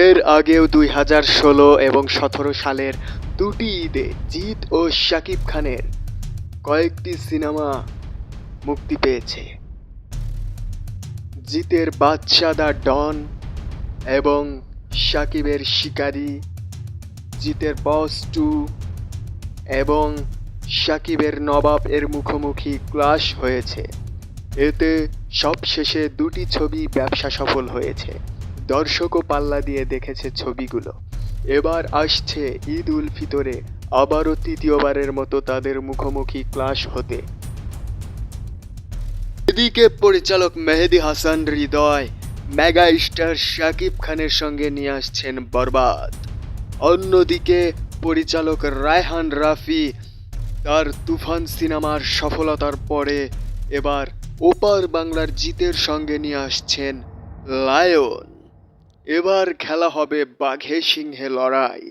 এর আগেও দুই হাজার ষোলো এবং সতেরো সালের দুটি ঈদে জিৎ ও শাকিব খানের কয়েকটি সিনেমা মুক্তি পেয়েছে। জিতের বাদশাদা ডন এবং শাকিবের শিকারি, জিতের বস টু এবং শাকিবের নবাব এর মুখোমুখি ক্লাশ হয়েছে। এতে সবশেষে দুটি ছবি ব্যবসা সফল হয়েছে। দর্শকও পাল্লা দিয়ে দেখেছে ছবিগুলো। এবার আসছে ঈদ উল ফিতরে, আবারও তৃতীয়বারের মতো তাদের মুখোমুখি ক্লাশ হতে। এদিকে পরিচালক মেহেদি হাসান হৃদয়, মেগা স্টার শাকিব খানের সঙ্গে নিয়ে আসছেন বরবাদ। অন্যদিকে পরিচালক রায়হান রাফি, তার তুফান সিনেমার সফলতার পরে এবার ওপার বাংলার জিতের সঙ্গে নিয়ে আসছেন লায়ন। এবার খেলা হবে বাঘে সিংহে লড়াই।